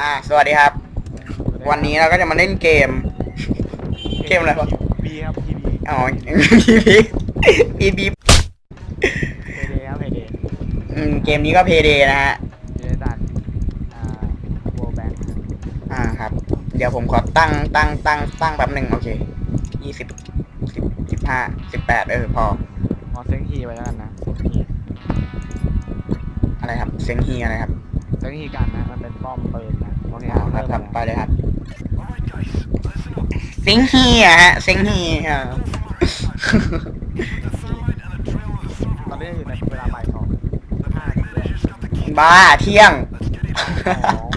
อ่า สวัสดีครับ วันนี้เราก็จะมาเล่นเกม เกมอะไรวะ บีครับพีบีอ๋อพีพีพีเพเดครับเพเดอืมเกมนี้ก็เพเดนะฮะเพเดดันอ่าโวแบงค์อ่าครับ เดี๋ยวผมขอตั้งตั้งตั้งตั้งแป๊บหนึ่งโอเคยี่สิบสิบสิบห้าสิบแปดเออ พอ มอเซ็งฮีไว้แล้วกันนะเซ็งฮีอะไรครับเซ็งฮีอะไรครับ เซ็งฮีกันนะมันเป็นป้อมปืนนะโอเคอ๋อครับครับไปเลยครับเซ็งฮีอะฮะเซ็งฮีอ่าตอนนี้อยู่ในเวลาบ่ายสองห้าบ้าเที่ยงสอง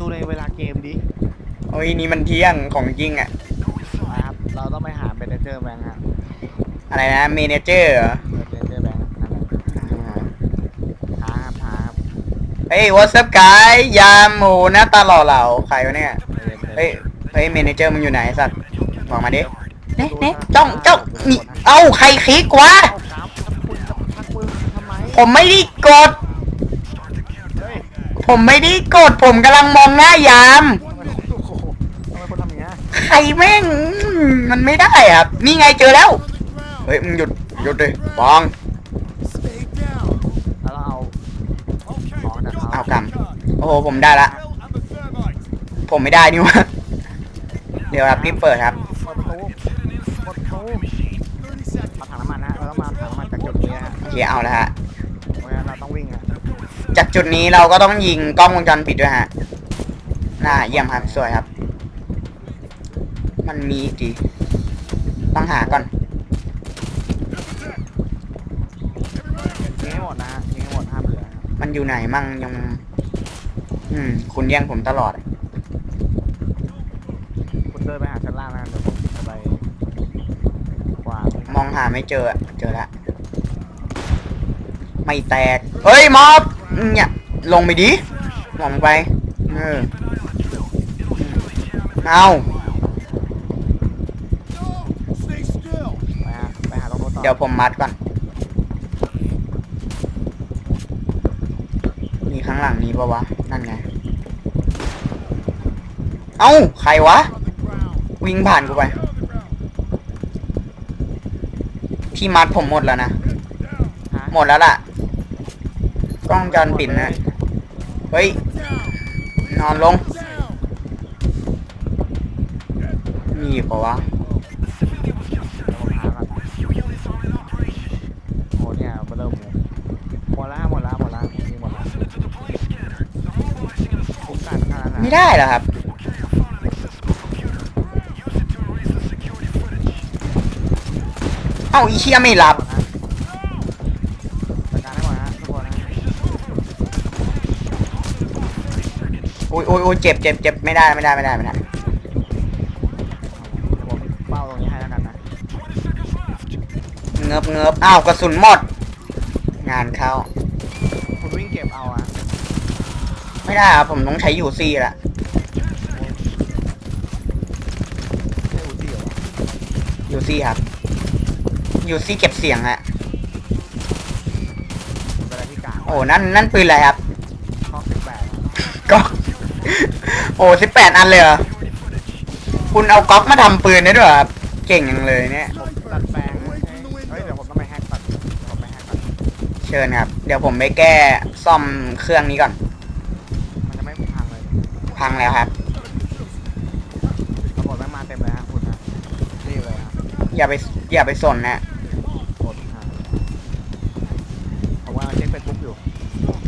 ดูในเวลาเกมดิโอ้ยนี่มันเที่ยงของจริงอะนะครับ เราต้องไปหาเบนเจอร์แบงค์ฮะอะไรนะเมเนเจอร์เหรอ เบนเจอร์แบงค์นั่นแหละหาครับหาครับ เฮ้ย what's up guy ยามโหหน้าตาหล่อเหลาใครวะเนี่ย เฮ้ย เฮ้ยเมเนเจอร์มึงอยู่ไหนสัตว์บอกมาดิเน่เน่จ้องจ้องนี่เอ้าใครคลิกวะเอาครับคุณจะทักมือทำไมผมไม่ได้กดเฮ้ยผมไม่ได้กด ผมกำลังมองหน้ายามทำไมคุณโอ้โหทำไมคุณทำอย่างเงี้ยใครแม่งอืมมันไม่ได้อะนี่ไงเจอแล้ว เฮ้ย มึงหยุด หยุดเลยปอง แล้วเราเอาของจากเขา เอากำโอ้โหผมได้ละ ผมไม่ได้นี่วะเดี๋ยวครับรีบเปิดครับเปิดประตูเปิดประตูเอาถังน้ำมันนะเราต้องมาเอาถังน้ำมันจากจุดนี้นะฮะโอเคเอาแล้วฮะ เพราะงั้นเราต้องวิ่งอะจากจุดนี้เราก็ต้องยิงกล้องวงจรปิดด้วยฮะ น่าเยี่ยมครับสวยครับ มันมีอีกดีต้องหาก่อน ยิงให้หมดนะฮะยิงให้หมดห้ามเหลือนะครับมันอยู่ไหนมั่งยัง อืม คุณแย่งผมตลอด คุณเดินไปหาชั้นล่างนะเดี๋ยวผมจะไปวางมองหาไม่เจออะเจอแล้วไม่แตก เฮ้ยมอบเนี่ย ลงไปดิมองไป เออ เอาไปฮะไปหาตรงนู้นต่อเดี๋ยวผมมัดก่อน มีข้างหลังนี้ปะวะ นั่นไง เอ้า ใครวะ วิ่งผ่านกูไปพี่มัดผมหมดแล้วนะฮะหมดแล้วล่ะ กล้องจรปิดนะ เฮ้ย นอนลง มีอีกปะวะ เดี๋ยวผมหาก่อนโอ้เนี่ยเบอร์เริ่มเลยหมดแล้วฮะหมดแล้วหมดแล้วยิงหมดแล้วคุ้มกันเท่านั้นนะ ไม่ได้เหรอครับ เอ้าอีเชียไม่รับจัดการให้หมดนะทุกคนนะโอ้ยโอ้ยโอ้ยเจ็บเจ็บเจ็บไม่ได้ไม่ได้ไม่ได้ไม่ได้เดี๋ยวผมเป้าตรงนี้ให้แล้วกันนะเงือบเงือบอ้าวกระสุนหมด งานเข้าคุณวิ่งเก็บเอาอะไม่ได้ครับผมต้องใช้ยูซี่ละ ใช่อูซี่เหรอ ยูซี่ครับยูซี่เก็บเสียงฮะคุณเป็นอะไรที่กลางโอ้นั่นนั่นปืนอะไรครับข้อสิบแปดก๊อกโอ้สิบแปดอันเลยเหรอคุณเอาก๊อกมาทำปืนได้ด้วยเหรอครับเก่งอย่างเลยเนี่ย ผมดัดแปลงเฮ้ยเดี๋ยวผมต้องไปแฮกก่อนผมไปแฮกก่อนเชิญครับ เดี๋ยวผมไปแก้ซ่อมเครื่องนี้ก่อน มันจะไม่พังเลย พังแล้วครับ ตำรวจไม่งมาเต็มเลยฮะคุณนะรีบเลยครับ อย่าไปอย่าไปสนนะกดหาผมว่าเช็คเฟซบุ๊กอยู่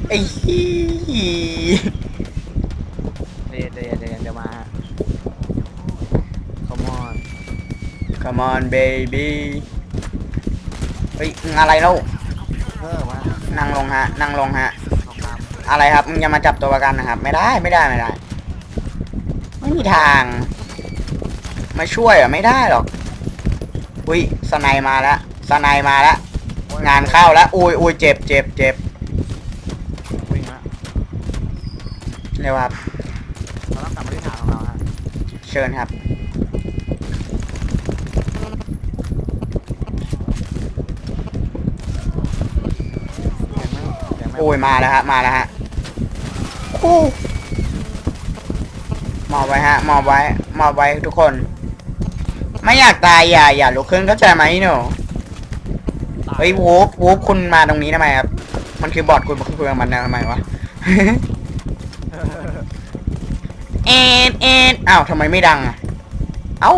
ไอ้ฮี่เดี๋ยวเดี๋ยวเดี๋ยวเดี๋ยวมาฮะ come on come on baby เฮ้ยมึงอะไรแล้วเพิ่มฮะนั่งลงฮะ นั่งลงฮะ เอาครับอะไรครับมึงจะมาจับตัวประกันนะครับ ไม่ได้ไม่ได้ไม่ได้ ไม่มีทาง มาช่วยเหรอะไม่ได้หรอก อุ้ยสไนด์มาแล้วสไนด์มาแล้วงานเข้าแล้วอุ้ยอุ้ยเจ็บเจ็บเจ็บวิ่งละเร็วครับเราต้องกลับมาที่ฐานของเราฮะเชิญครับเห็นไหมเห็นไหมโอ้ยมาแล้วฮะมาแล้วฮะโอ้มอบไว้ฮะมอบไว้มอบไว้ทุกคน ไม่อยากตายอย่าอย่าลุกขึ้นเข้าใจไหมหนูเฮ้ยวูฟวูฟคุณมาตรงนี้ทำไมครับ มันคือบอทคุณคุณคุยกับมันทำไมวะเอ็นเอ็นอ้าวทำไมไม่ดังอะเอ้า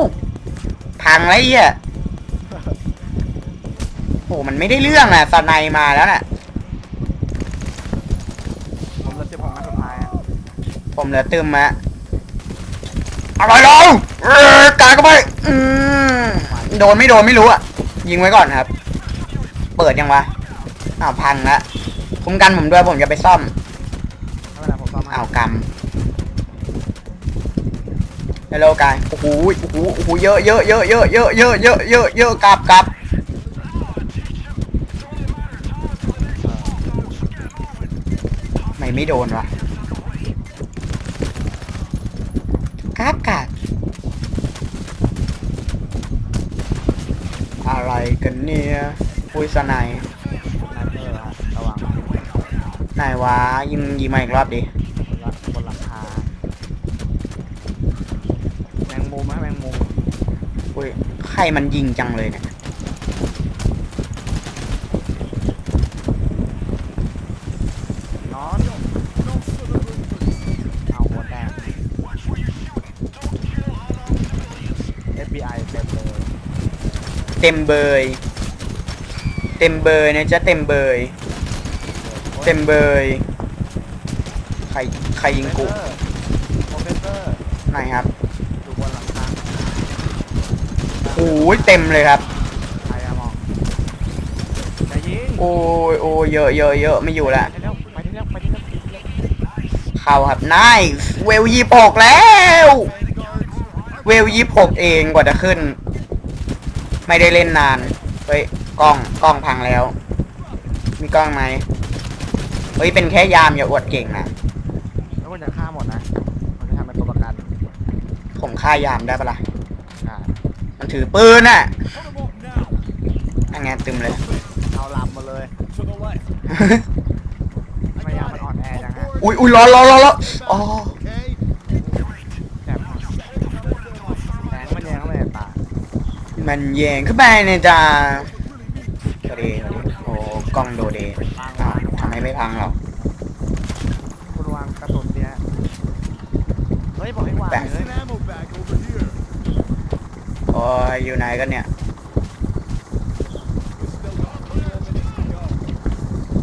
พังแล้วไอ้เหี้ยโอ้มันไม่ได้เรื่องอะสไนมาแล้วน่ะ ผมเหลือสิบหกนัดสุดท้ายอะผมเหลือตึมอะ อะไรลงเออกายก็ไปอืมโดนไม่โดนไม่รู้อะยิงไว้ก่อนครับ เปิดยังวะอ้าวพังละคุ้มกันผมด้วยผมจะไปซ่อมไม่เป็นไรผมซ่อมให้อ้าวกำฮัลโหลกายโอ้โหโอ้โหโอ้โหเยอะเยอะเยอะเยอะเยอะเยอะเยอะเยอะเยอะกลับกลับไม่ไม่โดนวะกราบกราบอะไรกันเนี่ยปุยสไนยสไนเปอร์ฮะระวังไหนวะยิงยิงมาอีกรอบดิบนละบนหลังคาแมงมุมฮะแมงมุม อุ้ยใครมันยิงจังเลยเนี่ย นอนเอาหัวแตก FBI เต็มเลย เต็มเบย เต็มเบยนะจ๊ะเต็มเบย เต็มเบย ใครใครยิงกูโปรเฟสเซอร์ไหนครับอยู่บนหลังคาโอ้ยเต็มเลยครับ ใครอะมองจะยิงโอ้ยโอ้ยเยอะเยอะเยอะไม่อยู่ละ ไปที่แล้วไปที่แล้วไปที่แล้วไปที่แล้วเข้าครับนายเวลยี่หกแล้ว เวลยี่หกเองกว่าจะขึ้น ไม่ได้เล่นนาน เฮ้ย กล้อง กล้องพังแล้ว มีกล้องไหม เฮ้ย เป็นแค่ยามอย่าอวดเก่งนะ แล้วมันจะฆ่าหมดนะ มันจะทำเป็นตัวประกันผมฆ่ายามได้ปะล่ะ อ่ามันถือปืนน่ะอันไงตึมเลย เอาลำมาเลยทำไมยางมันอ่อนแอจังฮะ อุ้ยอุ้ยร้อนร้อนร้อนร้อนอ๋อ แบบแสงมันแยงเข้าไปในตา มันแยงขึ้นไปเนี่ยจ้าโดเดโดเดโอ้กล้องโดเดอ้าวทำไมไม่พังหรอก คุณวางกระสุนเนี่ยเฮ้ยบอกให้วางแปะ เลยโอ้ยอยู่ไหนกันเนี่ย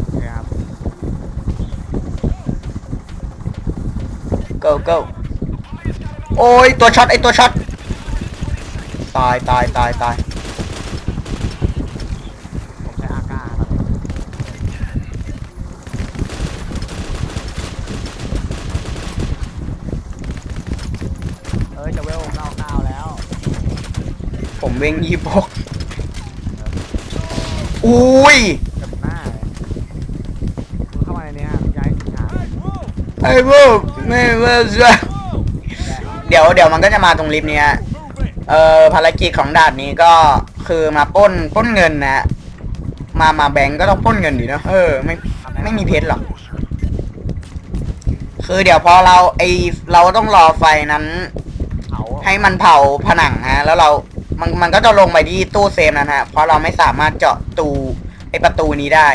โอเคครับ go go โอ้ยตัวช็อตไอตัวช็อต ตายตายตายตายผมใช้อากาครับเอ้ยจะเวลเก้าเก้าแล้วผมเวงยี่ปกอุ้ยกับหน้าเลยคุณเข้ามาในนี้ฮะย้ายสินค้าไอ้พวกไม่ว่าจะเดี๋ยวเดี๋ยวมันก็จะมาตรงลิฟต์เนี้ย เอ่อภารกิจของด่านนี้ก็คือมาปล้นปล้นเงินนะฮะมามาแบงก์ก็ต้องปล้นเงินดิเนอะเออไม่ไม่มีเพชรหรอกคือเดี๋ยวพอเราไอเราต้องรอไฟนั้นเผาให้มันเผาผนังฮะ แล้วเรา มันมันก็จะลงไปที่ตู้เซฟนั้นฮะ เพราะเราไม่สามารถเจาะตูไอประตูนี้ได้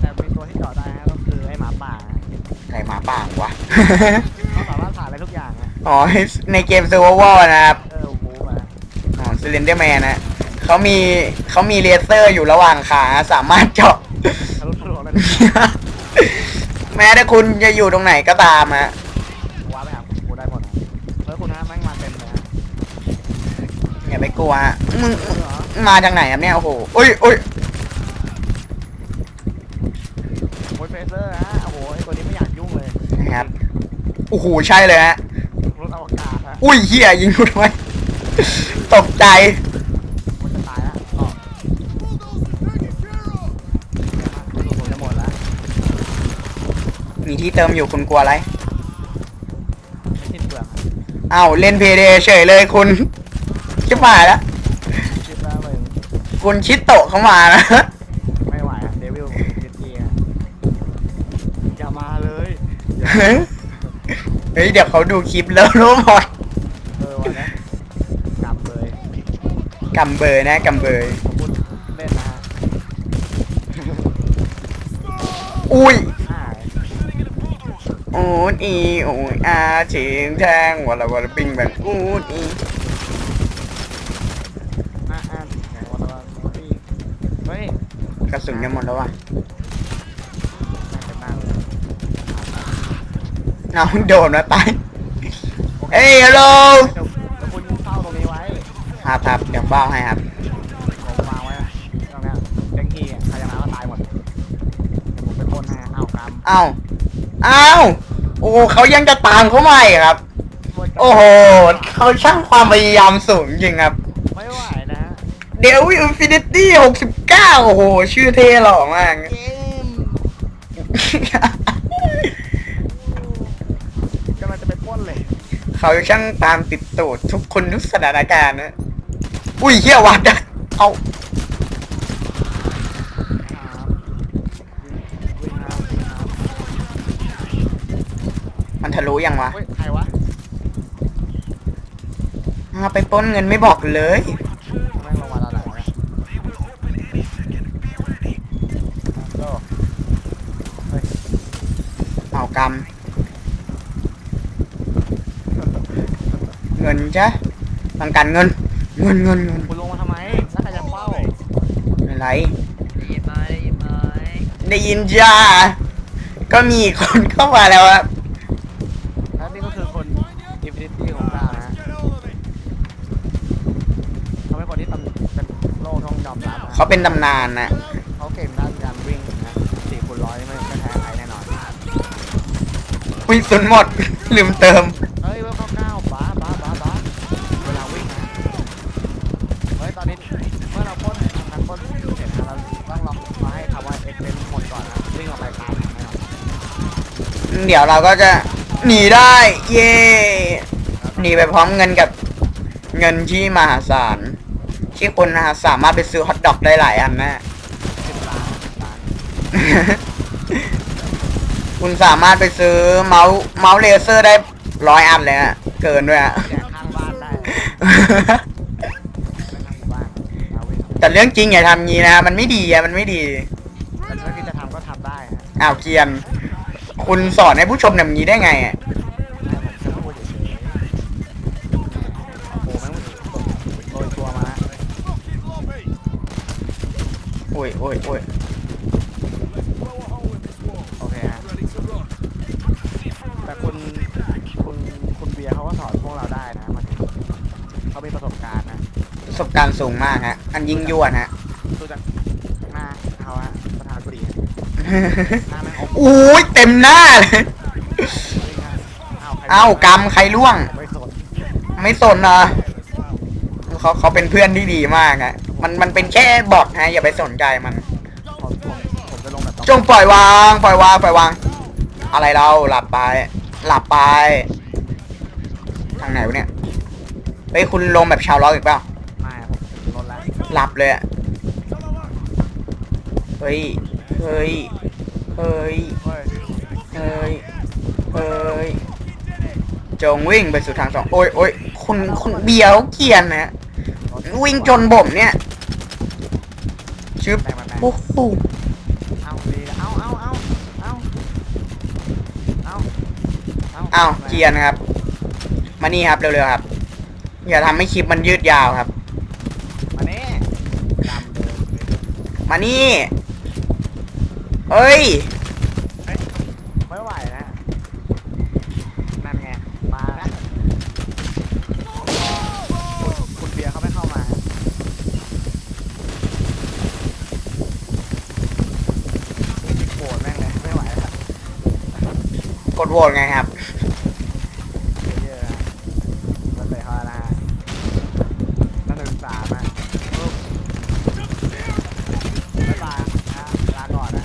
แต่มีตัวที่เจาะได้ฮะก็คือไอ้หมาป่าฮะอะไรหมาป่าวะเขาสามารถผ่านได้ทุกอย่างนะอ๋อในเกม Survival นะครับเออบูมา อ๋อซิลินเดอร์แมนนะเขามีเขามีเลเซอร์อยู่ระหว่างขาสามารถเจาะ ทะลุทะลวงได้ทุกอย่างแม้ถ้าคุณจะอยู่ตรงไหนก็ตามฮะว้าไปหากูได้หมดนะเฮ้ยคุณฮะแม่งมาเต็มเลยฮะอย่าไปกลัวฮะมึงเออเหรอมาจากไหนครับเนี่ยโอ้โหอุ้ยอุ้ยโอ้ยเฟเซอร์ฮะโอ้โหไอ้ตัวนี้ไม่อยากยุ่งเลยนะครับโอ้โหใช่เลยฮะรถอวกาศฮะอุ้ยเฮียยิงกูทำไม ตกใจมันจะตายแล้วอ๋อผมจะหมดแล้ว มีที่เติมอยู่คุณกลัวอะไร ไม่สิ้นเปลืองอะอ้าวเล่นเพเดเฉยเลยคุณ ชิบหายแล้ว คิดแล้วมึงคุณชิดโตะเข้ามานะ ไม่ไหวอะเดวิลเจตีอะอย่ามาเลย เฮ้ย เดี๋ยวเขาดูคลิปแล้วรู้หมด กำเบอร์นะกำเบอร์ผมพูดเล่นนะฮะอุ้ยอ่าอูดอีอูดอาเฉียงแทงวะละวะละปิงแบบอูดอีอ่าอ่าอย่างวันละวันที่เฮ้ยกระสุนจะหมดแล้ววะน่าจะมากเลยเอาโดนมาตายเฮ้ยฮัลโหลเดี๋ยวเดี๋ยวคุณเฝ้าตรงนี้ไว้ ครับครับเดี๋ยวเบ้าให้ครับผมวางไว้ตรงเนี้ยเจ๊งกี้อะใครจะมาก็ตายหมดเดี๋ยวผมไปพ่นให้อ้าวกำเอ้าเอ้าโอ้เขายังจะตามเขาใหม่ครับ โอ้โหเขาช่างความพยายามสูงจริงครับไม่ไหวนะฮะเดวิลอินฟินิตี้หกสิบเก้าโอ้โห ชื่อเท่หล่อมากเกมกำลังจะไปพ่นเลย เขาช่างตามติดตูดทุกคนทุกสถานการณ์นะ อุ้ยเฮียวัดอะเอาครับวิ่งครับวิ่งครับมันทะลุยังวะเฮ้ยใครวะอ่าไปปล้นเงินไม่บอกเลยแม่งลงมาตอนไหนวะโอ้เฮ้ยเอากรรมเงินจ้ะต้องการเงิน เงินเงินเงินคุณลงมาทำไมแล้วใครจะเฝ้าอะไร ได้ยินไหมได้ยินไหมได้ยินจ้า ก็มีคนเข้ามาแล้วครับแล้วนี่ก็คือคนอินฟินิตี้ของเรานะฮะเขาเป็นคนที่ตำเป็นโลกต้องยอมรับนะเขาเป็นตำนานนะเขาเก่งด้านการวิ่งนะสี่คูณร้อยไม่ไม่แพ้ใครแน่นอนอุ้ยสุนหมด ลืมเติม เดี๋ยวเราก็จะหนีได้ เย้หนีไปพร้อมเงินกับเงินที่มหาศาลที่คนนะฮะสามารถไปซื้อฮอทดอกได้หลายอันนะสิบล้านสิบล้านคุณสามารถไปซื้อเมาส์เมาส์เลเซอร์ได้ร้อยอันเลยนะเกินด้วยอะแจกข้างบ้านได้ไม่ข้างบ้านเอาวิ่งแต่เรื่องจริงอย่าทำงี้นะ มันไม่ดีอะมันไม่ดีแต่ถ้าคิดจะทำก็ทำได้ฮะอ้าวเกรียน คุณสอนให้ผู้ชมทำงี้ได้ไงอะให้ผมจะพูดเฉยๆโอ้โหแม่งโรยตัวมาแล้วโอ้ยโอ้ยโอ้ยโอเคฮะแต่คุณคุณคุณเบียร์เขาก็สอนพวกเราได้นะมันเขามีประสบการณ์นะประสบการณ์สูงมากฮะ อันยิ่งยวดฮะ ดูจากหน้าเขาอะประธานบุรีอะหน้าแม่ง อมอุ้ยเต็มหน้าเลยวิ่งอะอ้าวใครเอ้ากรรมใครล่วง ไม่สนไม่สนนะเขาเขาเป็นเพื่อนที่ดีมากอะมันมันเป็นแค่บอทฮะอย่าไปสนใจมัน ผมผมผมจะลงแบบจงปล่อยวาง ปล่อยวาง ปล่อยวาง อะไรเราหลับไป หลับไป ทางไหนวะเนี่ยเฮ้ยคุณลงแบบชาวล็อกอีกเปล่าไม่อะผมลดแล้วหลับเลยอะเฮ้ย เฮ้ย เฮ้ยเฮ้ย เฮ้ย เฮ้ย จงวิ่งไปสู่ทางสอง โอ้ยโอ้ยคุณคุณเบียวเกียนนะฮะวิ่งจนบ่มเนี่ย ชึบแต่งมาแต่งโอ้โหเอาดีเอาเอาเอาเอาเอาเอาอ้าวเกียนครับ มานี่ครับเร็วๆครับ อย่าทำให้คลิปมันยืดยาวครับ มาเน่ดำเลยมานี่ เฮ้ย ไม่ไหวนะนั่นไง มาแล้วคุณเบียร์เขาไม่เข้ามาโกรธแม่งเลยไม่ไหวแล้วกดโหวตไงครับ เยอะๆนะรถเลยเขาแล้วนะฮะนั่นหนึ่งสามอะปุ๊บบ๊ายบายนะลาก่อนนะ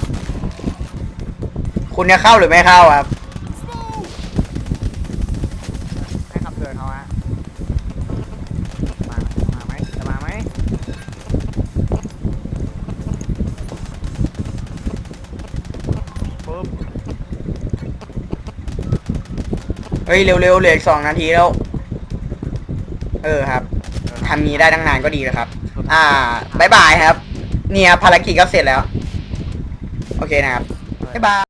คุณจะเข้าหรือไม่เข้าครับ ให้คำเตือนเขาฮะมามาไหมจะมาไหมปุ๊บเฮ้ย เร็วๆเหลืออีกสองนาทีแล้ว เออครับทำนี้ได้ตั้งนานก็ดีแล้วครับ อ่าบายบายครับ เนี่ยภารกิจก็เสร็จแล้ว โอเคนะครับ บ๊ายบาย